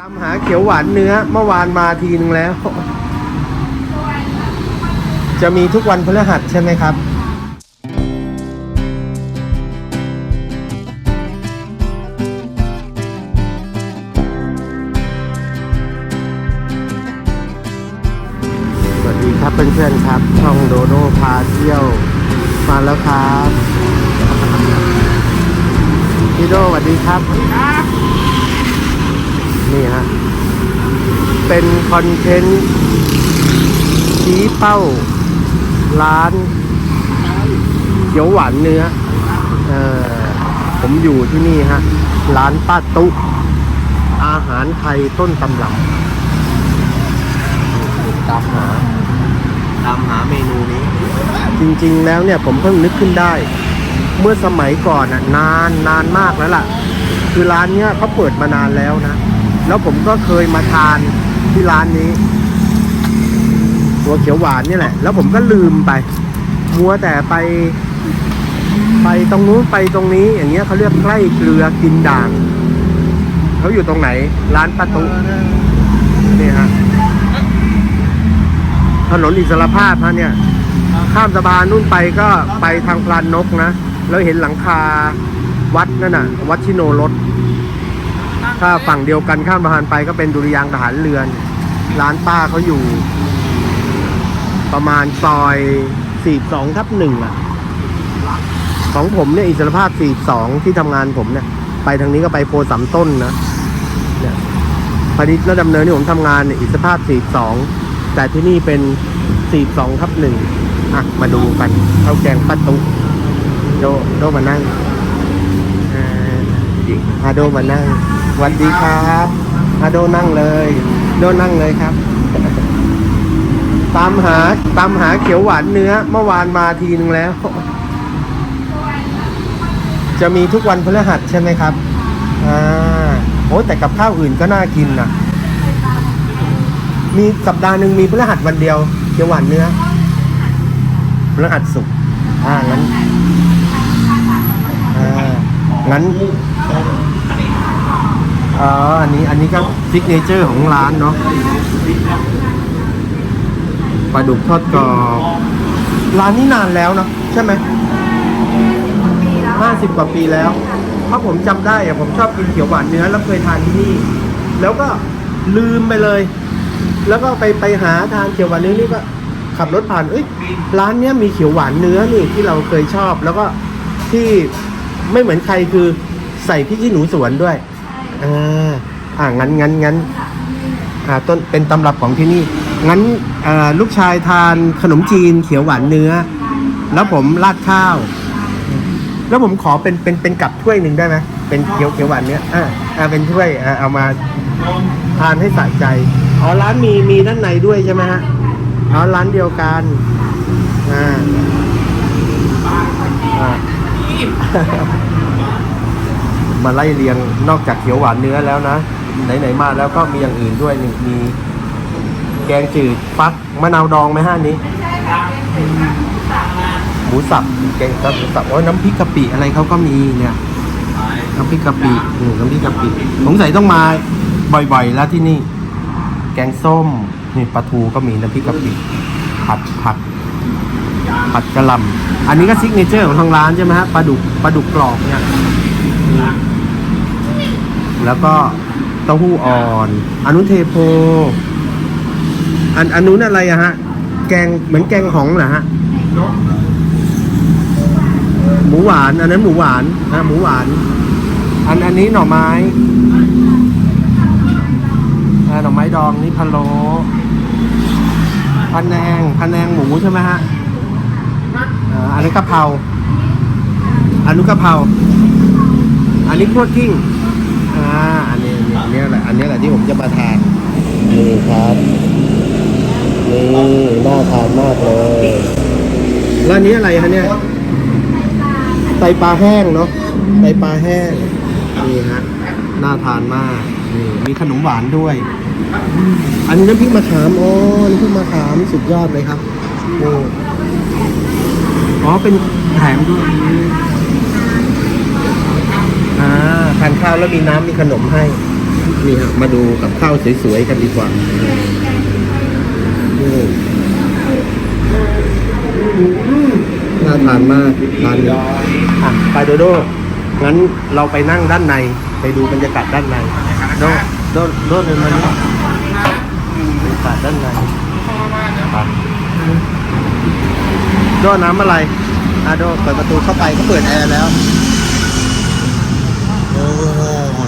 ตามหาเขียวหวานเนื้อเมื่อวานมาทีนึงแล้ว จะมีทุกวันพฤหัสใช่ไหมครับสวัสดีครับเพื่อนๆครับ ช่องโดโดพาเที่ยวมาแล้วครับพี่โดสวัสดีครับ นี่ฮะ เป็นคอนเทนต์ชี้เป้าร้านเขียวหวานเนื้อเออผมอยู่ที่นี่ฮะ ร้านป้าตุ๊อาหารไทยต้นตำรับตามหาตามหาเมนูนี้ จริงๆแล้วเนี่ยผมเพิ่งนึกขึ้นได้ เมื่อสมัยก่อนอะนานนานมากแล้วล่ะ คือร้านเนี้ยเขาเปิดมานานแล้วนะ แล้วผมก็เคยมาทานที่ร้านนี้ ตัวเขียวหวานนี่แหละ แล้วผมก็ลืมไป มัวแต่ไป ไปตรงนู้นไปตรงนี้ อย่างเงี้ยเขาเรียกใกล้เกลือกินด่างเขาอยู่ตรงไหน ร้านป้าตุนี่ฮะถนนอิสรภาพฮะเนี่ย ข้ามสะพานนู่นไปก็ไปทางพลานนกนะ แล้วเห็นหลังคาวัดนั่นน่ะ วัดชิโนรส ถ้าฝั่งเดียวกันข้ามสะพานไปก็เป็นดุริยางทหารเรือน ร้านป้าเขาอยู่ ประมาณซอย42ทับหนึ่งอะ ของผมเนี่ยอิสรภาพ 42 ที่ทำงานผมเนี่ย ไปทางนี้ก็ไปโพสามต้นนะเนี่ยพาณิชย์และดำเนินที่ผมทำงานเนี่ยอิสรภาพ 42 แต่ที่นี่เป็น 42ทับหนึ่งอะ มาดูกันข้าวแกงป้าตุ๊กโดโดมานั่งอ่าอาโดมานั่ง สวัสดีครับอาโดนั่งเลย โดนั่งเลยครับ ตามหาตามหาเขียวหวานเนื้อ เมื่อวานมาทีนึงแล้ว จะมีทุกวันพฤหัสใช่ไหมครับ อ่าโอ้แต่กับข้าวอื่นก็น่ากินนะมีสัปดาห์หนึ่งมีพฤหัสวันเดียวเขียวหวานเนื้อพฤหัสสุกอ่างั้นอ่างั้น อ๋อ อันนี้ อันนี้ก็ซิกเนเจอร์ของร้านเนาะ ปลาดุกทอดกรอบ ร้านนี้นานแล้วเนาะใช่ไหมห้าสิบกว่าปีแล้วเพราะผมจำได้อะผมชอบกินเขียวหวานเนื้อแล้วเคยทานที่นี่ แล้วก็ลืมไปเลย แล้วก็ไปไปหาทานเขียวหวานเนื้อนี่ก็ขับรถผ่าน เอ้ย ร้านเนี้ยมีเขียวหวานเนื้อนี่ที่เราเคยชอบ แล้วก็ที่ไม่เหมือนใครคือใส่พริกขี้หนูสวนด้วย อ่าอ่างั้นงั้นงั้นอ่าต้นเป็นตำรับของที่นี่ งั้นเอ่อลูกชายทานขนมจีนเขียวหวานเนื้อ แล้วผมราดข้าว แล้วผมขอเป็นเป็นเป็นกับถ้วยหนึ่งได้ไหมเป็นเขียวเขียวหวานเนื้ออ่าอ่าเป็นถ้วยอ่าเอามาทานให้สะใจอ๋อร้านมีมีด้านในด้วยใช่ไหมฮะอ๋อร้านเดียวกันอ่าอ่า มาไล่เรียงนอกจากเขียวหวานเนื้อแล้วนะ ไหนๆมาแล้วก็มีอย่างอื่นด้วยนี่มีแกงจืดฟักมะนาวดองไหมฮะนี้หมูสับแกงสับหมูสับโอ้ยน้ำพริกกะปิอะไรเขาก็มีเนี่ยน้ำพริกกะปิอืมน้ำพริกกะปิสงสัยต้องมาบ่อยๆ แล้วที่นี่ แกงส้มนี่ปลาทูก็มีน้ำพริกกะปิผัดผัดผัดกะลำอันนี้ก็ซิกเนเจอร์ของทางร้านใช่ไหมฮะปลาดุกปลาดุกกรอบเนี่ย แล้วก็เต้าหู้อ่อนอนุเทโพ อันอันนู้นอะไรอะฮะ แกงเหมือนแกงหองเหรอฮะ หมูหวาน อันนั้นหมูหวานนะหมูหวาน อันอันนี้หน่อไม้อ่าหน่อไม้ดองนี่พะโล้พันแนงพันแนงหมูใช่ไหมฮะอันนี้กะเพราอันนู้นกะเพราอันนี้พวกกิ้ง อ่าอันนี้อันนี้แหละอันนี้แหละที่ผมจะมาทานนี่ครับนี่น่าทานมากเลยแล้วอันนี้อะไรคะเนี่ยไตปลาแห้งเนาะไตปลาแห้งนี่ฮะน่าทานมากนี่มีขนมหวานด้วย อันนี้น้ำพริกมะขามอ๋อน้ำพริกมะขามสุดยอดเลยครับนี่อ๋อเป็นแถมด้วย อ่าทานข้าวแล้วมีน้ำมีขนมให้ นี่ฮะมาดูกับข้าวสวยๆกันดีกว่าน่าทานมากร้านนี้อะไปโดโดงั้นเราไปนั่งด้านใน ไปดูบรรยากาศด้านในโดโดโดเดินมานี่บรรยากาศด้านในไปโดน้ำอะไรอะโดเปิดประตูเข้าไปก็เปิดแอร์แล้ว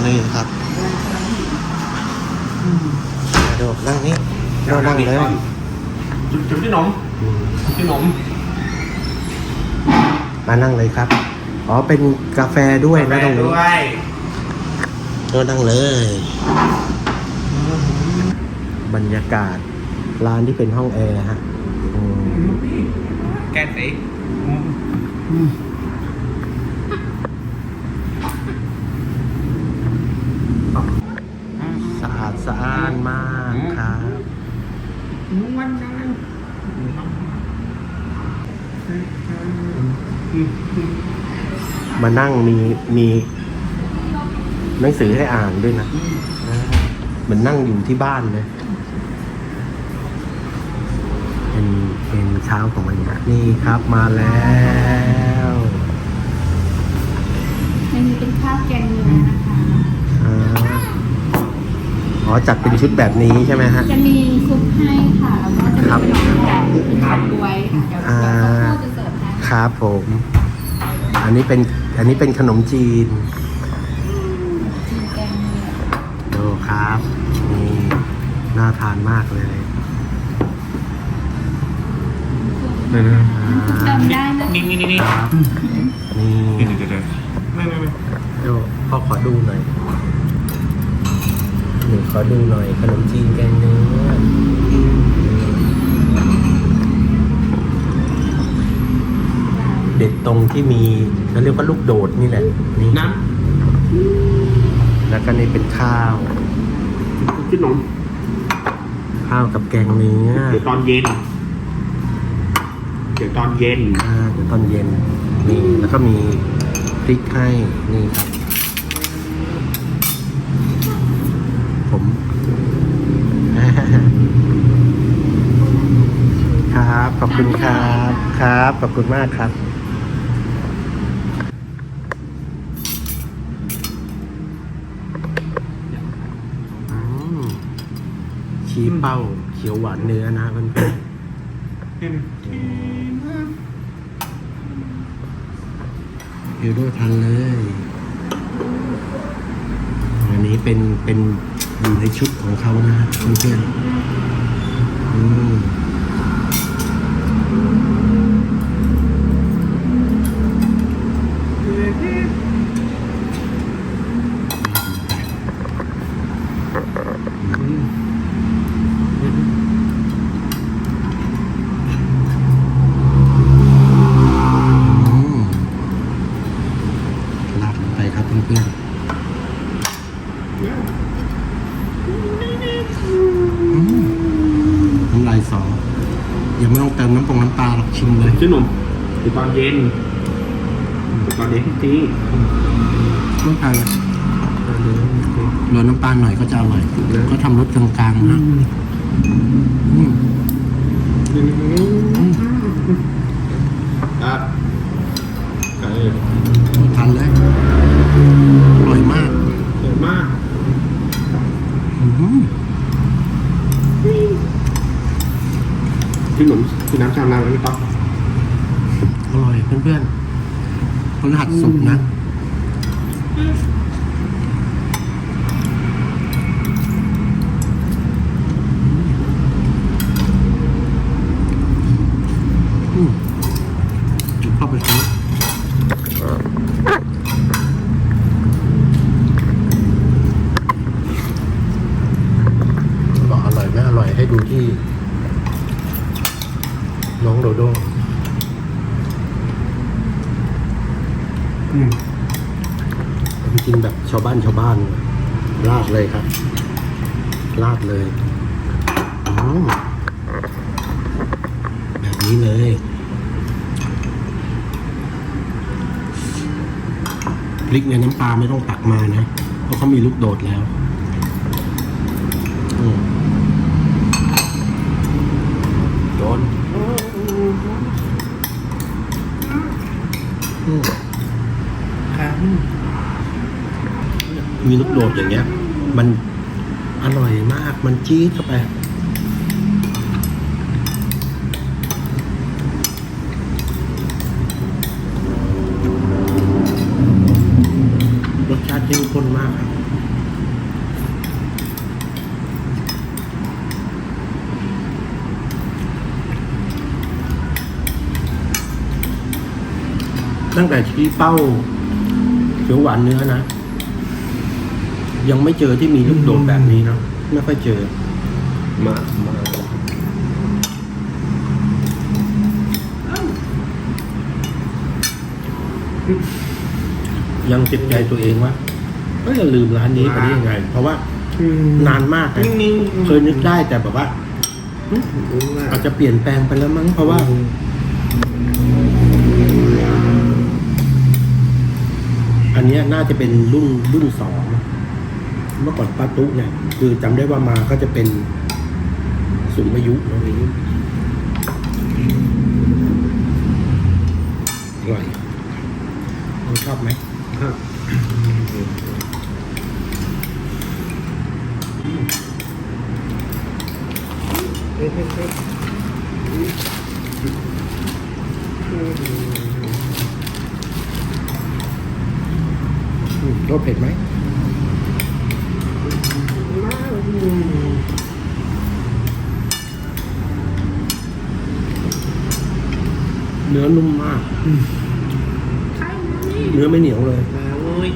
นี่ครับอะโดนั่งนี่โดนั่งเลยจุดจุดที่หนมอืมจุดที่หนม มานั่งเลยครับ อ๋อ เป็นกาแฟด้วยนะตรงนี้ด้วยโดนั่งเลย บรรยากาศร้านที่เป็นห้องแอร์ฮะอืมแก้สิ สะอาดสะอ้านมากครับ วันนั้น มานั่งมีมีหนังสือให้อ่านด้วยนะอ่าเหมือนนั่งอยู่ที่บ้านเลย เป็นเป็นเช้าของมันนะนี่ครับมาแล้วมันมีเป็นข้าวแกงเนื้อนะคะอ่าอ๋อจัดเป็นชุดแบบนี้ใช่ไหมฮะ จะมีซุปให้ค่ะ แล้วก็จะมีครับขนมแกงเป็นชาบวยค่ะเดี๋ยวอ่าเดี๋ยวเขาจะ เสิร์ฟให้ครับผม อันนี้เป็นอันนี้เป็นขนมจีนมีแกงเนื้อดูครับนี่น่าทานมากเลยทุกจำได้นะนี่นี่นี่นี่ครับนี่เดี๋ยวเดี๋ยวเดี๋ยวไม่ไม่ไม่ดูพ่อขอดูหน่อยหนูขอดูหน่อยขนมจีนแกงเนื้อ เด็ดตรงที่มีเขาเรียกว่าลูกโดดนี่แหละนี่น้แล้วก็นี่เป็นข้าวำจุดที่หนมข้าวกับแกงเนื้อเดี๋ยวตอนเย็น เดี๋ยวตอนเย็น อ่าเดี๋ยวตอนเย็นนี่แล้วก็มีพริกให้นี่ครับ ผม ครับ ขอบคุณครับ ครับ ขอบคุณมากครับ อืม ชี้เป้าเขียวหวานเนื้อนะเพื่อนๆเอลโดทันเลย อันนี้เป็นเป็นอยู่ในชุดของเขานะฮะเพื่อนๆอืมอืมลาดลงไปครับเพื่อนๆ อืมน้ำลายสอยังไม่ต้องเติมน้ำปรุงน้ำปลาหรอกชิมเลย จุดหนม เดี๋ยวตอนเย็นเดี๋ยวตอนเย็นทีไม่ทานเลยโรยน้ำปลาหน่อยก็จะอร่อยก็ทำรสกลางๆนะอืมครับเออทานเลยอร่อยมากเยอะมากอืมจุดหนมคือน้ำชามน้ำแล้วพี่ต๊อกอร่อย เพื่อนๆคนหัดสุกนะ อืมจุกเข้าไปซื้อบอกอร่อยไม่อร่อยให้ดูที่ น้องโดโด อืมกินแบบชาวบ้านชาวบ้านเลยลาดเลยครับลาดเลยอืมแบบนี้เลยพริกในน้ำปลาไม่ต้องตักมานะ เพราะเขามีลูกโดดแล้ว มีลูกโดดอย่างเงี้ย มันอร่อยมาก มันจี๊ดเข้าไป รสชาติเข้มข้นมากครับตั้งแต่ชี้เป้าเขียวหวานเนื้อนะ ยังไม่เจอที่มีลูกโดดแบบนี้เนาะไม่ค่อยเจอ มามายังติดใจตัวเองว่าเอ้ยเราลืมร้านนี้ไปได้ยังไง เพราะว่านานมากนะนิ่งเคยนึกได้แต่แบบว่าอาจจะเปลี่ยนแปลงไปแล้วมั้งเพราะว่าอันเนี้ยน่าจะเป็นรุ่นรุ่นสอง เมื่อก่อนป้าตุ๊เนี่ยคือจำได้ว่ามาก็จะเป็นสูงอายุเนอะอร่อยคุณชอบไหมครับรสเผ็ดไหม เนื้อนุ่มมาก เนื้อไม่เหนียวเลยมาเว้ย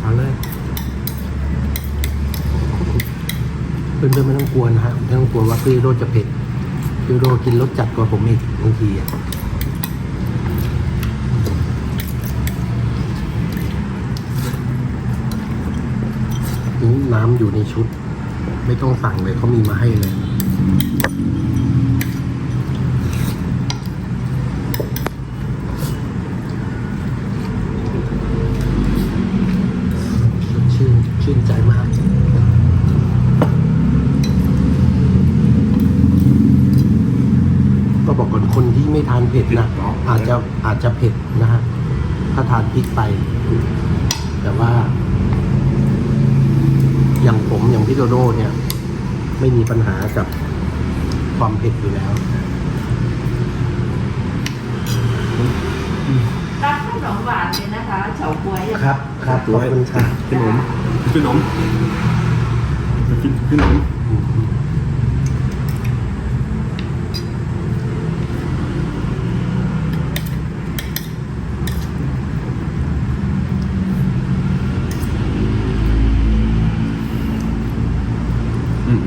เอาเลยเพื่อนๆไม่ต้องกลัวนะฮะไม่ต้องกลัวว่าพี่โรจจะเผ็ดพี่โรจกินรสจัดกว่าผมอีกบางทีอะนี่น้ำอยู่ในชุด ไม่ต้องสั่งเลยเขามีมาให้เลย บอกก่อนคนที่ไม่ทานเผ็ดนะอาจจะอาจจะเผ็ดนะฮะถ้าทานพริกไป แต่ว่า อย่างผมอย่างพี่โดโดเนี่ย ไม่มีปัญหากับความเผ็ดอยู่แล้วร้านขนมหวานเลยนะคะเฉาก๊วยอะครับ ครับขอบคุณครับขนมขนมกินขนม อืม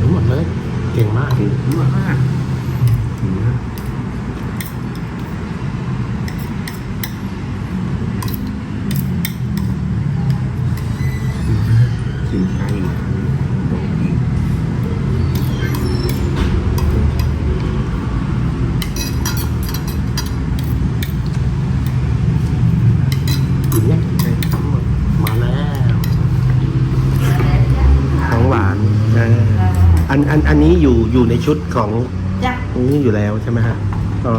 ทั้งหมดเลย เก่งมากอืมมากอืมสินค้าอีกลองอีก ถึงยังมาแล้วของหวานนะอัน อันอันนี้อยู่อยู่ในชุดของจ้ะนี้อยู่แล้วใช่ไหมฮะอ๋อ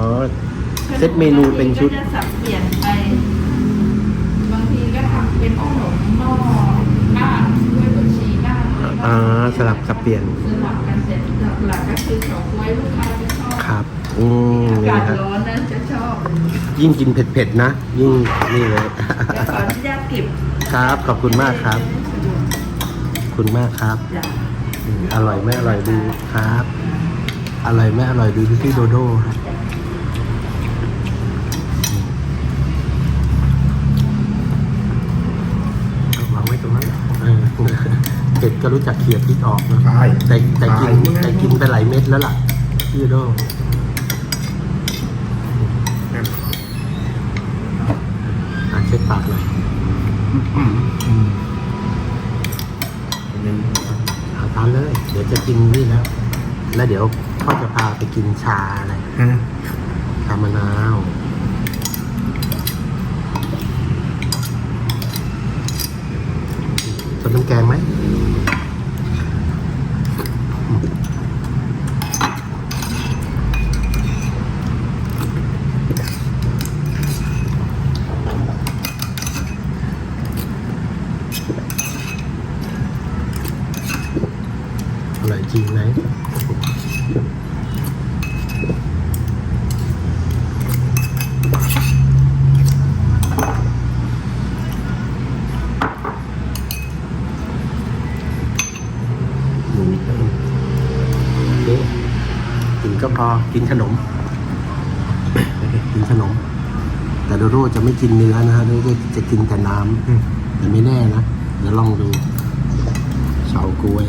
เซตเมนูเป็นชุด ก็จะสับเปลี่ยนไป บางทีก็ทำเป็นขนมหม้อบ้างด้วยบดชีบ้างอะไรบ้างอ่าสลับสับเปลี่ยน สลับกันเสร็จหลักๆก็คือเฉาก๊วยลูกค้าจะชอบครับ อืมอานี่กาศฮะร้อนนะจะชอบยิ่งกินเผ็ดๆนะ ยิ่งนี่เลย เดี๋ยวขออนุญาตเก็บครับ ขอบคุณมากครับ ขอบคุณมากครับ จ้ะ อร่อยไม่อร่อยดูครับ อร่อยไม่อร่อยดูพี่โดโด้ครังไวตรงนั้นเด็ดก็รู้จักเขี่ยพิษออกนะใช่แต่แต่กินแต่กินไปหลายเม็ดแล้วล่ะพี่โด่ะเช็ดปากเลอยอืม อืม ทานเลย เดี๋ยวจะกินนี่แล้ว แล้วเดี๋ยวพ่อจะพาไปกินชาอะไรฮะชามะนาวชนน้ำแกงไหมอร่อยจริงไหม หนู โอเคกินก็พ อกินขนมกินขนม แต่โดโดจะไม่กินเนื้อนะฮะโดโดจะกินแต่น้ำแต่ไม่แน่นะเดี๋ยวลองดูเฉาก๊วย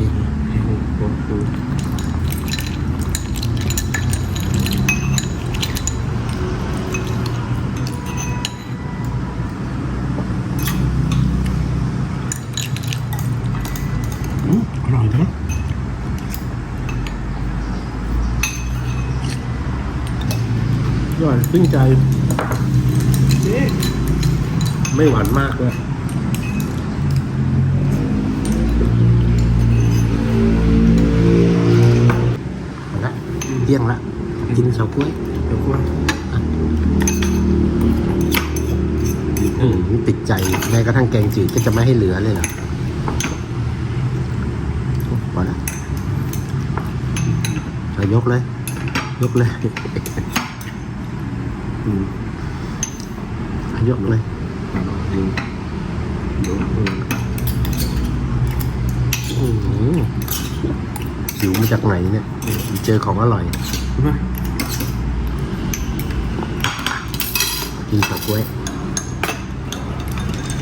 อืมอร่อยนะ อร่อย ซึ้งใจ ไม่หวานมากเลยเอาละเที่ยงละกินเฉาก๊วยเดี๋ยวกว่าอืมติดใจแม้กระทั่งแกงจืดก็จะไม่ให้เหลือเลยเหรอโอ้พอละเอายกเลย ยกเลยอืมเอา ยกเลยอร่อยจริงดูดูอื้อหือหิวมาจากไหนเนี่ย เจอของอร่อยใช่ไหมกินเฉาก๊วย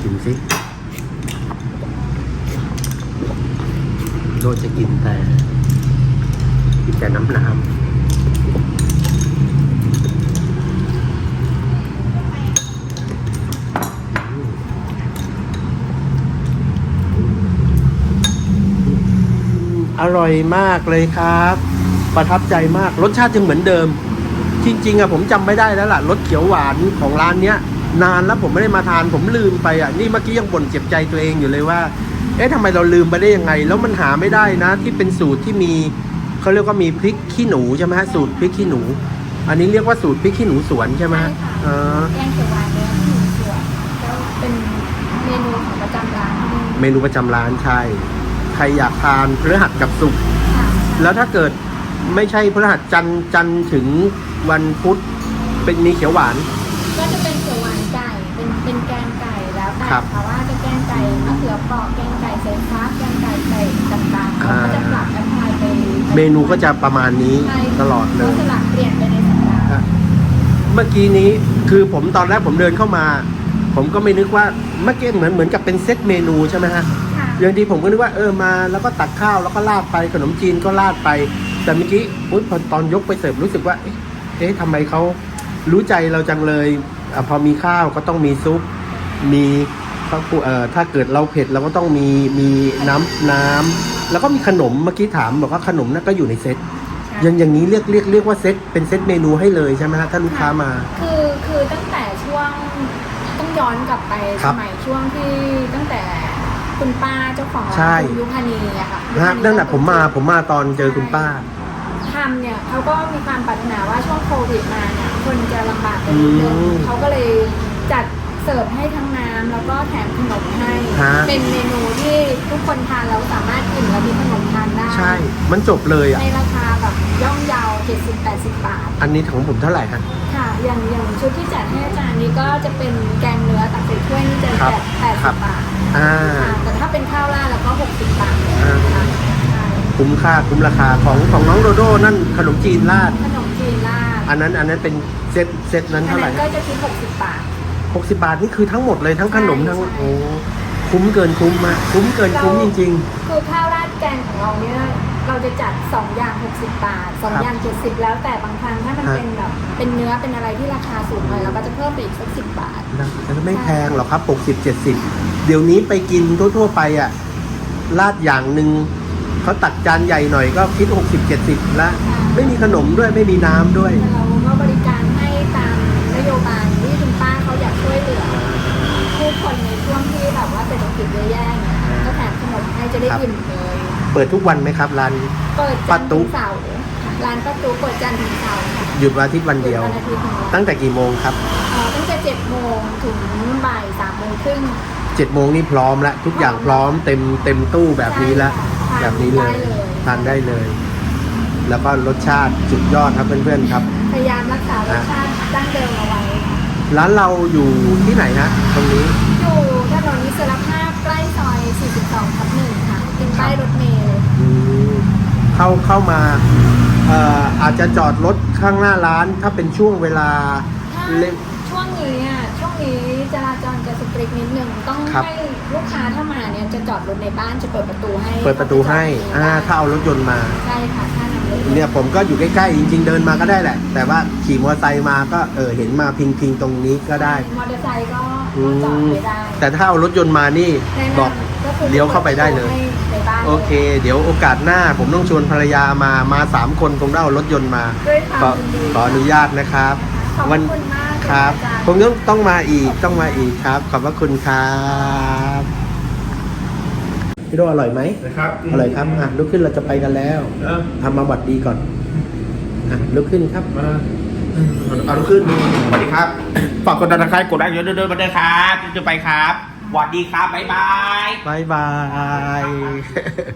กินสิโดจะกินแต่กินแต่น้ำน้ำ อร่อยมากเลยครับ ประทับใจมากรสชาติยังเหมือนเดิม จริงๆอะผมจำไม่ได้แล้วล่ะรสเขียวหวานของร้านเนี้ย นานแล้วผมไม่ได้มาทานผมลืมไปอะนี่เมื่อกี้ยังบ่นเจ็บใจตัวเองอยู่เลยว่า เอ๊ะทำไมเราลืมไปได้ยังไง แล้วมันหาไม่ได้นะ ที่เป็นสูตรที่มีเขาเรียกว่ามีพริกขี้หนูใช่ไหมฮะสูตรพริกขี้หนู อันนี้เรียกว่าสูตรพริกขี้หนูสวนใช่ไหมฮะใช่ค่ะเออแกงเขียวหวานเนื้อหมูสวนก็เป็นเมนูของประจำร้านที่นี่เมนูประจำร้านใช่ใค รอยากทานพฤหัสกับศุกร์ค่ะแล้วถ้าเกิดไม่ใช่พฤหัสจันทร์จันทร์ถึงวันพุธเป็นมีเขียวหวาน ก็จะเป็นเขียวหวานไก่ เป็นเป็นแกงไก่แล้วแต่ครับค่ะว่าจะแกงไก่มะเขือเปราะแกงไก่ใส่ฟ้าแกงไก่ใส่ต่างๆอ่าเราก็จะปรับกันไปไปเมนูก็จะประมาณนี้ใช่ตลอดเลก็ยสลับเปลี่ยนไปในสัปดาห์ครับเมื่อกี้นี้คือผมตอนแรกผมเดินเข้ามา ผมก็ไม่นึกว่าเมื่อกี้เหมือนเหมือนกับเป็นเซตเมนูใช่ไหมฮะ ค่ะอย่างที่ผมก็นึกว่าเออมาแล้วก็ตักข้าวแล้วก็ราดไปขนมจีนก็ราดไป แต่เมื่อกี้อุ๊ยพอตอนยกไปเสิร์ฟรู้สึกว่าเอ๊ะเอ๊ะทำไมเขารู้ใจเราจังเลยอะพอมีข้าวก็ต้องมีซุป มีข้าวคั่วเอ่อถ้าเกิดเราเผ็ดเราก็ต้องมีมีน้ำน้ำแล้วก็มีขนมเมื่อกี้ถามบอกว่าขนมนั่นก็อยู่ในเซตอย่างอย่างนี้เรียกเรียกเรียกว่าเซตเป็นเซตเมนูให้เลยใช่ไหมฮะถ้าลูกค้ามา คือคือตั้งแต่ช่วงต้องย้อนกลับไปครัสบมัยช่วงที่ตั้งแต่ คุณป้าเจ้าของร้าใช่นคุณยุพานีอะค่ะนะฮะนั่นแหละผมมาผมมาตอนเจอคุณป้า ทำเนี่ยเขาก็มีความปรารถนาว่าช่วงโควิดมาเนี่ยคนจะลำบากไปนิดนึงอืมเขาก็เลยจัดเสิร์ฟให้ทั้งน้ำแล้วก็แถมขนมให้ ฮะ เป็นเมนูที่ทุกคนทานแล้วสามารถอิ่มและมีขนมทานได้ใช่ มันจบเลยอะ ในราคาแบบย่อมเยา 70-80 บาท อันนี้ของผมเท่าไหร่ฮะค่ะ อย่างอย่างชุดที่จัดให้อาจารย์นี้ก็จะเป็นแกงเนื้อตักใส่ถ้วยนี่จะครับ แปดครัสิบบบาทอ่า ค่ะแต่ถ้าเป็นข้าวราดแล้วก็หกสิบบาทอ่า ค่ะใช่คุ้มค่าคุ้มราคาของของน้องโดโดนั่นขนมจีนราด ขนมจีนราดอันนั้นอันนั้นเป็นเซตเซตนั้นอันเท่าไหนั้ร่นก็จะคิดหกสิบบาทหกสิบาทนี่คือทั้งหมดเลยทั้งขนมใช่ทั้งใช่ โอ้คุ้มเกินคุ้มมากคุ้มเกินคุ้มจริง คือข้าวราดแกงของเราเนี่ยเราจะจัด2อย่าง 60บาทครับ2อย่าง 70 แล้วแต่บางครั้งถ้ามันฮะเป็นแบบเป็นเนื้อเป็นอะไรที่ราคาสูงหน่อยเราก็จะเพิ่มไปอีกสักสิบบาท นะมันไม่แพงหรอกครับ 60 70 เดี๋ยวนี้ไปกินทั่วๆไปอะราดอย่างหนึ่งเขาตักจานใหญ่หน่อยก็คิด 60 70ละไม่มีขนมด้วยไม่มีน้ำด้วยแต่เราก็บริการให้ตามนโยบายที่คุณป้าเขาอยากช่วยเหลือผู้คนในช่วงที่แบบว่าเศรษฐกิจแย่ๆเนี่ยก็แถมขนมให้จะได้ครับอิ่มเลย เปิดทุกวันไหมครับร้าน เปิดป้าจันทร์ตุ๊ถึงเสาร์ร้านป้าตุ๊เปิดจันทร์ถึงเสาร์ค่ะ หยุดวันอาทิตย์วันเดียว วันอาทิตย์หนึ่งวันตั้งแต่กี่โมงครับเอ่อตั้งแต่เจ็ดโมงถึงบ่ายสามโมงครึ่ง7โมงนี่พร้อมแล้วทุกอย่างพร้อมเต็มเต็มตู้แบบนี้แล้วใช่ค่ะแบบนี้เลยทานได้เลยทานได้เลย แล้วก็รสชาติสุดยอดครับเพื่อนๆครับ พยายามรักษารสชาติดั้งเดิมเอาไว้ค่ะร้านเราอยู่ที่ไหนฮะตรงนี้ อยู่ถนนนิสรภาพใกล้ซอย 42ทับหนึ่งค่ะเป็นป้ายรถเมล์เลยอืม เข้าเข้ามาเอ่ออาจจะจอดรถข้างหน้าร้านถ้าเป็นช่วงเวลาถ้าเล่นช่วงนี้อะช่วงนี้จราจรจะสตริกนิดนึงต้องครับให้ลูกค้าถ้ามาเนี่ยจะจอดรถในบ้านจะเปิดประตูให้ เปิดประตูให้อ่าถ้าเอารถยนต์มาใช่ค่ะถ้านำรถเนี่ยผมก็อยู่ใกล้ๆจริง ๆ เดินมาก็ได้แหละ แต่ว่าขี่มอเตอร์ไซค์มาก็เออเห็นมาพิงพิงๆตรงนี้ก็ได้มอเตอร์ไซค์ก็อืก็จอดมไม่ได้แต่ถ้าเอารถยนต์มานี่แนะนำบอกคือเลี้ยวเข้าไปได้เลยให้ใน บ้านโอเค เดี๋ยวโอกาสหน้าผมต้องชวนภรรยามามาสามคนคงได้เอารถยนต์มาด้วยคขอวามยินดีขออนุญาตนะครับ ขอบวันคุณมากครับอาจารย์ผมต้องต้องมาอีกต้องมาอีกครับ ขอบพระคุณครับพี่โดอร่อยไหมนะครับอร่อยครับอะลุกขึ้นเราจะไปกันแล้วเออทำมาหวัดดีก่อนอะลุกขึ้นครับมาเอาลุกขึ้นสวัสดีครับ ฝากกดติดตามกดไลค์เยอะๆมาด้วยครับ จะไปครับ สวัสดีครับบ๊ายบายบายบาย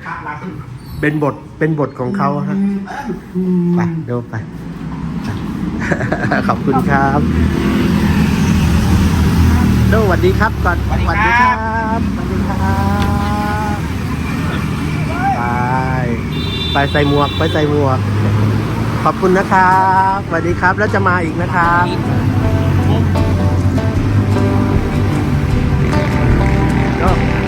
ครับลาขึ้นเป็นบท เป็นบทของเขาฮะ ไปเดี๋ยวไป ขอบคุณครับ โดสวัสดีครับก่อนสวัสดีครับบสวัสดีครับไปไปใส่หมวก ไปใส่หมวก ขอบคุณนะครับ สวัสดีครับ แล้วจะมาอีกนะครับ Go.